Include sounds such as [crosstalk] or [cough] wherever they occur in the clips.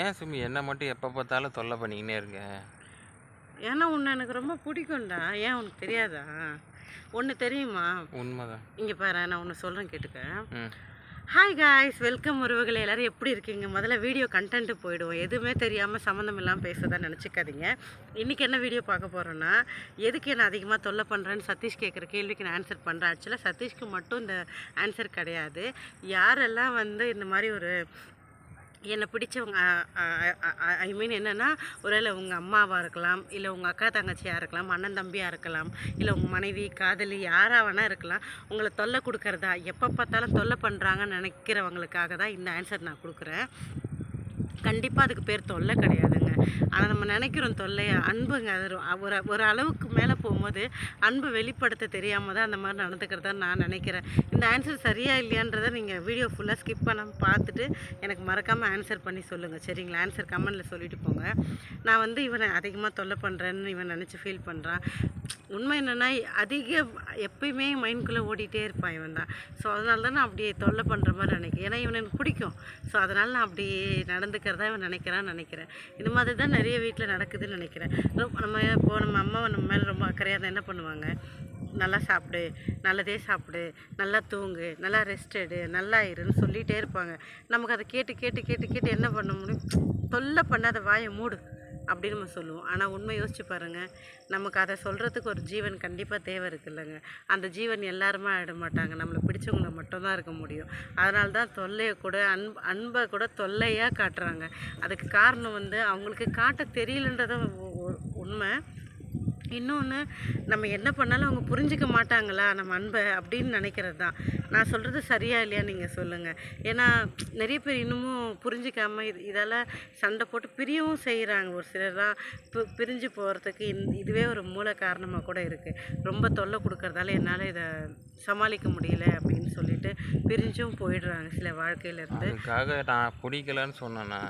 ஏன் சுமி என்ன மட்டும் எப்போ பார்த்தாலும் தொல்லை பண்ணிக்கினே இருக்க? ஏன்னா உன்னை எனக்கு ரொம்ப பிடிக்கும்டா. ஏன் உனக்கு தெரியாதா? ஒன்று தெரியுமா? உண்மைதான். இங்கே பாரு நான் ஒன்று சொல்கிறேன் கேட்டுக்க. ஹாய் காய்ஸ் வெல்கம் உறவுகளை. எல்லாரும் எப்படி இருக்கீங்க? முதல்ல வீடியோ கண்டென்ட்டு போயிடுவோம். எதுவுமே தெரியாமல் சம்மந்தம் இல்லாமல் பேசுறதா நினச்சிக்காதீங்க. இன்றைக்கி என்ன வீடியோ பார்க்க போகிறோன்னா எதுக்கு என்ன அதிகமாக தொல்லை பண்ணுறேன்னு சதீஷ் கேட்குற கேள்விக்கு நான் ஆன்சர் பண்ணுறேன் ஆக்சுவலாக சதீஷ்க்கு மட்டும் இந்த ஆன்சர் கிடையாது. யாரெல்லாம் வந்து இந்த மாதிரி ஒரு என்னை பிடிச்சவங்க ஐ மீன் என்னென்னா ஒருவேளை உங்கள் அம்மாவாக இருக்கலாம் இல்லை உங்கள் அக்கா தங்கச்சியாக இருக்கலாம் அண்ணன் தம்பியாக இருக்கலாம் இல்லை உங்கள் மனைவி காதலி யாராக வேணால் இருக்கலாம் உங்களை தொல்லை கொடுக்கறதா எப்போ பார்த்தாலும் தொல்லை பண்ணுறாங்கன்னு நினைக்கிறவங்களுக்காக தான் இந்த ஆன்சர் நான் கொடுக்குறேன். கண்டிப்பாக அதுக்கு பேர் தொல்லை கிடையாதுங்க. ஆனால் நம்ம நினைக்கிறோம் தொல்லையா அன்புங்க. அது ஒரு- ஒரு அளவுக்கு மேலே போகும்போது அன்பு வெளிப்படுத்த தெரியாமல் தான் அந்த மாதிரி நடந்துக்கிறதா நான் நினைக்கிறேன். இந்த ஆன்சர் சரியா இல்லையான்றதை நீங்கள் வீடியோ ஃபுல்லாக ஸ்கிப் பண்ணாமல் பார்த்துட்டு எனக்கு மறக்காமல் ஆன்சர் பண்ணி சொல்லுங்கள் சரிங்களா? ஆன்சர் கமெண்டில் சொல்லிட்டு போங்க. நான் வந்து இவனை அதிகமாக தொல்லை பண்ணுறேன்னு இவன் நினச்சி ஃபீல் பண்ணுறான் உண்மை என்னென்னா அதிக எப்பயுமே மைண்ட்குள்ளே ஓடிட்டே இருப்பான் இவன் தான். ஸோ அதனால தான் நான் அப்படியே தொல்லை பண்ணுற மாதிரி நினைக்கிறேன். ஏன்னா இவனை எனக்கு பிடிக்கும். ஸோ அதனால் நான் அப்படியே இருக்கிறதா இவன் நினைக்கிறான்னு நினைக்கிறேன். இந்த மாதிரி தான் நிறைய வீட்டில் நடக்குதுன்னு நினைக்கிறேன். ரொம்ப- நம்ம இப்போ நம்ம அம்மா நம்ம மேலே ரொம்ப அக்கறையாக இருந்தால் என்ன பண்ணுவாங்க? நல்லா சாப்பிடு நல்லதே சாப்பிடு நல்லா தூங்கு நல்லா ரெஸ்ட் எடு நல்லா இருன்னு சொல்லிகிட்டே இருப்பாங்க. நமக்கு அதை கேட்டு கேட்டு கேட்டு கேட்டு என்ன பண்ண முடியும்? தொல்லை பண்ணாத வாயை மூடு. அப்படின்னு நம்ம சொல்லுவோம். ஆனால் உண்மை யோசிச்சு பாருங்கள் நமக்கு அதை சொல்கிறதுக்கு ஒரு ஜீவன் கண்டிப்பாக தேவை இருக்குல்லங்க அந்த ஜீவன் எல்லாருமே ஆகிட மாட்டாங்க. நம்மளை பிடிச்சவங்கள மட்டும்தான் இருக்க முடியும். அதனால தான் தொல்லையை கூட அன்பு அன்பை கூட தொல்லையாக காட்டுறாங்க. அதுக்கு காரணம் வந்து அவங்களுக்கு காட்ட தெரியலன்றத உண்மை. இன்னொன்று நம்ம என்ன பண்ணாலும் அவங்க புரிஞ்சிக்க மாட்டாங்களா? நம்ம அன்பை அப்படின்னு நினைக்கிறது தான். நான் சொல்கிறது சரியா இல்லையா நீங்கள் சொல்லுங்கள் ஏன்னா நிறைய பேர் இன்னமும் புரிஞ்சிக்காமல் இது இதால் சண்டை போட்டு பிரியவும் செய்கிறாங்க ஒரு சிலர்லாம் பி பிரிஞ்சு போகிறதுக்கு இதுவே ஒரு மூல காரணமாக கூட இருக்குது ரொம்ப தொல்லை கொடுக்கறதால என்னால் இதை சமாளிக்க முடியல அப்படின்னு சொல்லிட்டு பிரிஞ்சும் போயிடுறாங்க சில வாழ்க்கையிலேருந்து அதுக்காக நான் பிடிக்கலன்னு சொன்னேன்னா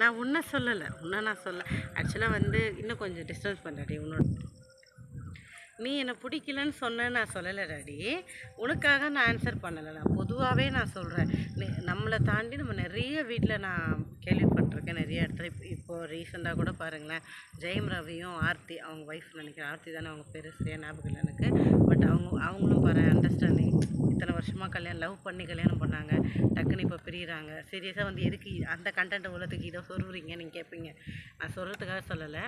நான் உன்னை சொல்லலை. உன்னை நான் சொல்ல ஆக்சுவலாக வந்து இன்னும் கொஞ்சம் டிஸ்டன்ஸ் பண்ணுறடி உன்னோட. நீ என்னை பிடிக்கலன்னு சொன்ன நான் சொல்லலை டாடி உனக்காக நான் ஆன்சர் பண்ணலை. நான் பொதுவாகவே நான் சொல்கிறேன் நம்மளை தாண்டி நம்ம நிறைய வீட்டில் நான் கேள்விப்பட்டிருக்கேன் நிறைய இடத்துல. இப்போ இப்போது ரீசெண்டாக கூட பாருங்களேன். ஜெயம் ரவியும் ஆர்த்தி அவங்க ஒய்ஃப் நினைக்கிறேன். ஆர்த்தி தானே அவங்க பேர் சரியா ஞாபகம் இல்லை எனக்கு. பட் அவங்க அவங்களும் பாரு அண்டர்ஸ்டாண்டிங் வருஷமாக கல்யாணம் லவ் பண்ணி கல்யாணம் பண்ணாங்க. டக்குன்னு இப்போ பிரியிறாங்க. சீரியஸாக வந்து எதுக்கு அந்த கண்டென்ட் உள்ளதுக்கு இதை சொல்கிறீங்க நீங்கள் கேட்பீங்க நான் சொல்கிறதுக்காக சொல்லலை.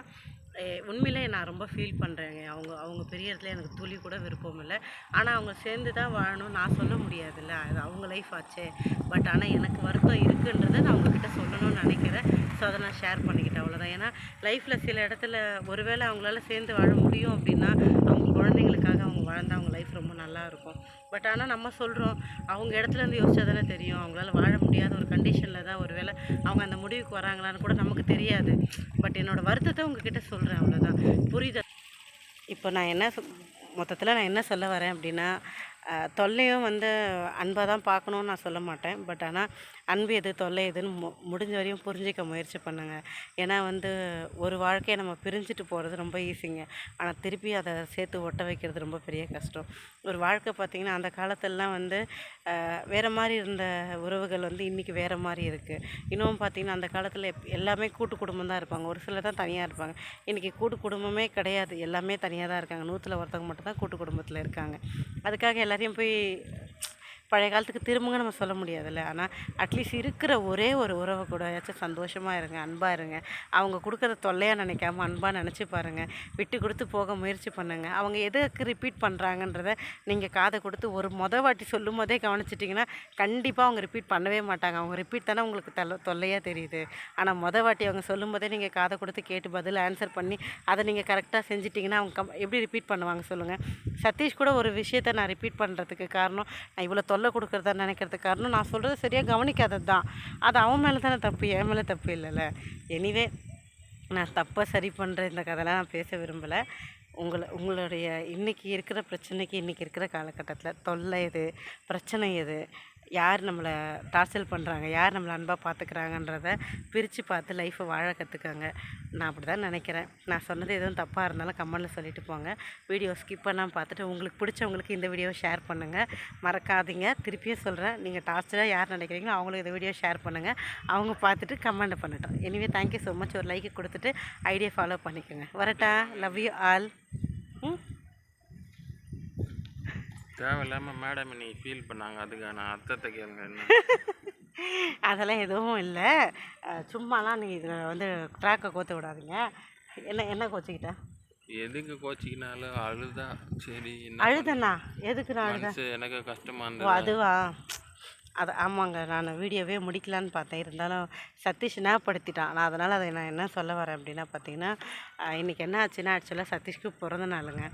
உண்மையிலே நான் ரொம்ப ஃபீல் பண்ணுறேங்க அவங்க அவங்க பெரியறதுல எனக்கு துளி கூட விருப்பம் இல்லை. ஆனால் அவங்க சேர்ந்து தான் வாழணும்னு நான் சொல்ல முடியாதுல்ல. அது அவங்க லைஃப் ஆச்சே. பட் ஆனால் எனக்கு வருத்தம் இருக்குன்றதை நான் அவங்கக்கிட்ட சொல்லணும்னு நினைக்கிறேன். ஸோ அதை நான் ஷேர் பண்ணிக்கிட்டேன். அவ்வளோதான் ஏன்னா லைஃப்பில் சில இடத்துல ஒருவேளை அவங்களால சேர்ந்து வாழ முடியும் அப்படின்னா அவங்க குழந்தைங்களுக்காக அவங்க வாழ்ந்தா அவங்க லைஃப் ரொம்ப நல்லா இருக்கும் பட் ஆனால் நம்ம சொல்கிறோம் அவங்க இடத்துலேருந்து யோசிச்சா தானே தெரியும். அவங்களால வாழ முடியாத ஒரு கண்டிஷனில் தான் ஒரு வேளை அவங்க அந்த முடிவுக்கு வராங்களான்னு கூட நமக்கு தெரியாது. பட் என்னோடய வருத்தத்தை உங்ககிட்ட சொல்கிறேன் அவ்வளோதான் புரியுது? இப்போ நான் என்ன மொத்தத்தில் நான் என்ன சொல்ல வரேன் அப்படின்னா தொல்லையும் வந்து அன்பாக தான் பார்க்கணுன்னு நான் சொல்ல மாட்டேன். பட் ஆனால் அன்பு எது தொல்லை எதுன்னு மு முடிஞ்ச வரையும் புரிஞ்சிக்க முயற்சி பண்ணுங்க. ஏன்னா வந்து ஒரு வாழ்க்கையை நம்ம பிரிஞ்சுட்டு போகிறது ரொம்ப ஈஸிங்க ஆனால் திருப்பி அதை சேர்த்து ஒட்ட வைக்கிறது ரொம்ப பெரிய கஷ்டம். ஒரு வாழ்க்கை பார்த்திங்கன்னா அந்த காலத்திலலாம் வந்து வேறு மாதிரி இருந்த உறவுகள் வந்து இன்றைக்கி வேறு மாதிரி இருக்குது இன்னும் பார்த்திங்கன்னா அந்த காலத்தில் எல்லாமே கூட்டு குடும்பம் தான் இருப்பாங்க. ஒரு சிலர் தான் தனியாக இருப்பாங்க. இன்றைக்கி கூட்டு குடும்பமே கிடையாது. எல்லாமே தனியாக தான் இருக்காங்க. நூற்றில் ஒருத்தவங்க மட்டும் தான் கூட்டு குடும்பத்தில் இருக்காங்க. அதுக்காக எல்லாரையும் போய் பழைய காலத்துக்கு திரும்புங்க நம்ம சொல்ல முடியாதுல்ல. ஆனால் அட்லீஸ்ட் இருக்கிற ஒரே ஒரு உறவை கூட ஏதாச்சும் சந்தோஷமாக இருங்க அன்பாக இருங்க. அவங்க கொடுக்குற தொல்லையாக நினைக்காம அன்பாக நினச்சி பாருங்கள் விட்டு கொடுத்து போக முயற்சி பண்ணுங்கள் அவங்க எதுக்கு ரிப்பீட் பண்ணுறாங்கன்றத நீங்கள் காதை கொடுத்து ஒரு மொதல் வாட்டி சொல்லும் போதே கவனிச்சிட்டிங்கன்னா கண்டிப்பாக அவங்க ரிப்பீட் பண்ணவே மாட்டாங்க. அவங்க ரிப்பீட் தானே உங்களுக்கு தொல்லை தொல்லையாக தெரியுது. ஆனால் மொதல் வாட்டி அவங்க சொல்லும் போதே நீங்கள் காதை கொடுத்து கேட்டு பதில் ஆன்சர் பண்ணி அதை நீங்கள் கரெக்டாக செஞ்சிட்டிங்கன்னா அவங்க கம் எப்படி ரிப்பீட் பண்ணுவாங்க சொல்லுங்கள் சதீஷ் கூட ஒரு விஷயத்தை நான் ரிப்பீட் பண்ணுறதுக்கு காரணம் நான் இவ்வளோ தொல்லை கொடுக்குறதா நினைக்கிறதுக்கு காரணம் நான் சொல்கிறது சரியாக கவனிக்காதது தான். அது அவன் மேலே தானே தப்பு என் மேலே தப்பு இல்லைல்ல. எனிவே நான் தப்பை சரி பண்ணுற இந்த கதைலாம் நான் பேச விரும்பலை. உங்களை உங்களுடைய இன்றைக்கி இருக்கிற பிரச்சனைக்கு இன்றைக்கி இருக்கிற காலகட்டத்தில் தொல்லை எது பிரச்சனை எது யார் நம்மளை டார்ச்சல் பண்ணுறாங்க யார் நம்மளை அன்பாக பார்த்துக்கிறாங்கன்றத பிரித்து பார்த்து லைஃப்பை வாழ கற்றுக்கோங்க நான் அப்படி தான் நினைக்கிறேன். நான் சொன்னது எதுவும் தப்பாக இருந்தாலும் கமெண்டில் சொல்லிட்டு போங்க. வீடியோ ஸ்கிப் பண்ணாமல் பார்த்துட்டு உங்களுக்கு பிடிச்சவங்களுக்கு இந்த வீடியோவை ஷேர் பண்ணுங்கள் மறக்காதீங்க. திருப்பியும் சொல்கிறேன் நீங்கள் டார்ச்சராக யார் நினைக்கிறீங்களோ அவங்களுக்கு இந்த வீடியோ ஷேர் பண்ணுங்கள் அவங்க பார்த்துட்டு கமெண்ட் பண்ணட்டும். Anyway thank you so much ஒரு லைக் கொடுத்துட்டு ஐடியா ஃபாலோ பண்ணிக்கோங்க. வரட்டா. லவ் யூ ஆல் ம் தேவையில்லாமல் மேடம் நீ ஃபீல் பண்ணாங்க. அதுக்கான அர்த்தத்தை கேளுங்க என்ன? [laughs] அதெல்லாம் எதுவும் இல்லை. சும்மாலாம் நீங்கள் இதில் வந்து ட்ராக்கை கோத்து விடாதீங்க. என்ன என்ன கோச்சிக்கிட்ட? எதுக்கு கோச்சிக்கினாலும் அழுதா சரி அழுதண்ணா எதுக்கு நான் அழுத? எனக்கு கஷ்டமாக இருந்தது? அதுவா? அது ஆமாங்க. நான் வீடியோவே முடிக்கலான்னு பார்த்தேன். இருந்தாலும் சதீஷ் ஞாபகப்படுத்திட்டான். நான் அதனால் அதை நான் என்ன சொல்ல வரேன் அப்படின்னா பார்த்தீங்கன்னா இன்றைக்கி என்ன ஆச்சுன்னா ஆக்சுவலாக சதீஷ்க்கு பிறந்த நாளுங்க.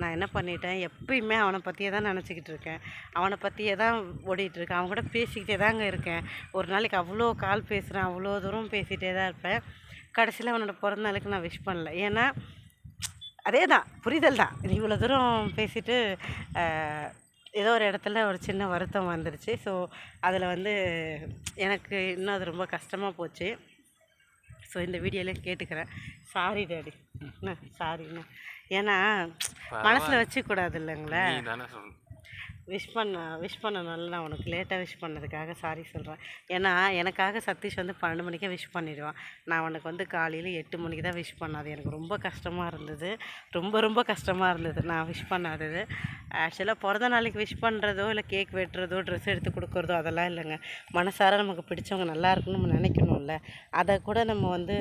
நான் என்ன பண்ணிட்டேன்? எப்பயுமே அவனை பற்றியே தான் நினச்சிக்கிட்டு இருக்கேன். அவனை பற்றியே தான் ஓடிட்டுருக்கேன் அவன் கூட பேசிக்கிட்டே தாங்க இருக்கேன். ஒரு நாளைக்கு அவ்வளோ கால் பேசுகிறேன் அவ்வளோ தூரம் பேசிகிட்டே தான் இருப்பேன். கடைசியில் அவனோட பிறந்த நாளுக்கு நான் விஷ் பண்ணல. ஏன்னா அதே தான். புரிதல் தான். இவ்வளோ தூரம் பேசிட்டு ஏதோ ஒரு இடத்துல ஒரு சின்ன வருத்தம் வந்துருச்சு. ஸோ அதில் வந்து எனக்கு இன்னும் அது ரொம்ப கஷ்டமாக போச்சு. ஸோ இந்த வீடியோவில் கேட்டுக்கிறேன். சாரி டேடி என்ன? சாரிண்ணா ஏன்னா மனசில் வச்சுக்கூடாது இல்லைங்களே. விஷ் பண்ண விஷ் பண்ணணும்ல நான் உனக்கு லேட்டாக விஷ் பண்ணதுக்காக சாரி சொல்கிறேன் ஏன்னா எனக்காக சதீஷ் வந்து பன்னெண்டு மணிக்கே விஷ் பண்ணிடுவான். நான் உனக்கு வந்து காலையில் எட்டு மணிக்கு தான் விஷ் பண்ணாது எனக்கு ரொம்ப கஷ்டமாக இருந்தது. ரொம்ப ரொம்ப கஷ்டமாக இருந்தது. நான் விஷ் பண்ணாதது. ஆக்சுவலாக பிறந்த நாளைக்கு விஷ் பண்ணுறதோ இல்லை கேக் வெட்டுறதோ ட்ரெஸ் எடுத்து கொடுக்குறதோ அதெல்லாம் இல்லைங்க. மனசார நமக்கு பிடிச்சவங்க நல்லா இருக்குன்னு நம்ம நினைக்கணும்ல. அதை கூட நம்ம வந்து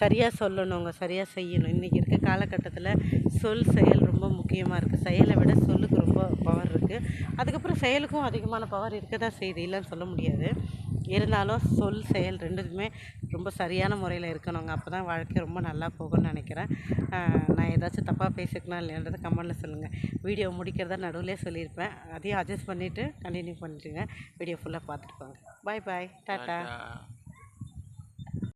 சரியாக சொல்லணுங்க சரியாக செய்யணும். இன்றைக்கி இருக்க காலகட்டத்தில் சொல் செயல் ரொம்ப முக்கியமாக இருக்குது செயலை விட சொல்லுக்கு ரொம்ப பவர் இருக்குது அதுக்கப்புறம் செயலுக்கும் அதிகமான பவர் இருக்க தான் செய்யுது. இல்லைன்னு சொல்ல முடியாது. இருந்தாலும் சொல் செயல் ரெண்டுக்குமே ரொம்ப சரியான முறையில் இருக்கணுங்க. அப்போ தான் வாழ்க்கை ரொம்ப நல்லா போகும்னு நினைக்கிறேன். நான் ஏதாச்சும் தப்பாக பேசிக்கணும் இல்லைன்றதை கமெண்டில் சொல்லுங்கள் வீடியோ முடிக்கிறதா நடுவுலே சொல்லியிருப்பேன். அதையும் அட்ஜஸ்ட் பண்ணிவிட்டு கண்டினியூ பண்ணிட்டுங்க வீடியோ ஃபுல்லாக பார்த்துட்டு போங்க. Bye bye tata.